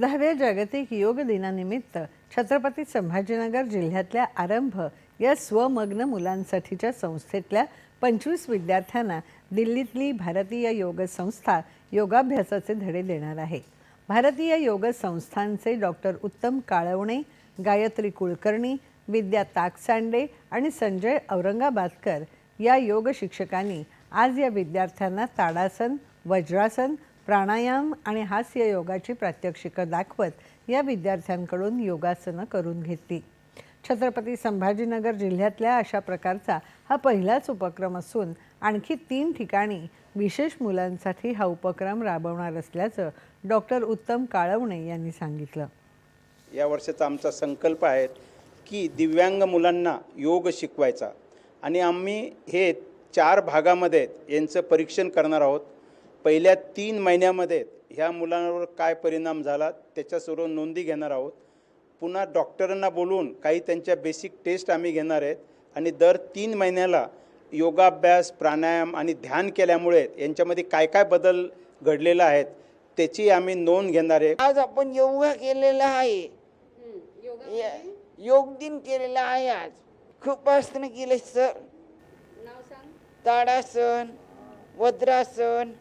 दहाव्या जागतिक योग दिनानिमित्त छत्रपती संभाजीनगर जिल्ह्यातल्या आरंभ या स्वमग्न मुलांसाठीच्या संस्थेतल्या पंचवीस विद्यार्थ्यांना दिल्लीतली भारतीय योग संस्था योगाभ्यासाचे धडे देणार आहे. भारतीय योग संस्थांचे डॉक्टर उत्तम काळवणे गायत्री कुलकर्णी विद्या ताकसांडे आणि संजय औरंगाबादकर या योग शिक्षकांनी आज या विद्यार्थ्यांना ताडासन वज्रासन प्राणायाम आणि हास्य योगाची प्रात्यक्षिकं दाखवत या विद्यार्थ्यांकडून योगासनं करून घेतली. छत्रपती संभाजीनगर जिल्ह्यातल्या अशा प्रकारचा हा पहिलाच उपक्रम असून आणखी तीन ठिकाणी विशेष मुलांसाठी हा उपक्रम राबवणार असल्याचं डॉक्टर उत्तम काळवणे यांनी सांगितलं. या वर्षाचा आमचा संकल्प आहे की दिव्यांग मुलांना योग शिकवायचा. आणि आम्ही हे चार भागामध्ये यांचं परीक्षण करणार आहोत. पहिल्या तीन महिन्यामध्ये ह्या मुलांवर काय परिणाम झाला त्याच्या सर्व नोंदी घेणार आहोत. पुन्हा डॉक्टरांना बोलवून काही त्यांच्या बेसिक टेस्ट आम्ही घेणार आहेत आणि दर तीन महिन्याला योगाभ्यास प्राणायाम आणि ध्यान केल्यामुळे यांच्यामध्ये काय काय बदल घडलेला आहेत त्याची आम्ही नोंद घेणार आहे. आज आपण योगा केलेला आहे. या- योग दिन केलेला आहे आज. खूप आसनं केले सर. ताडासन वज्रासन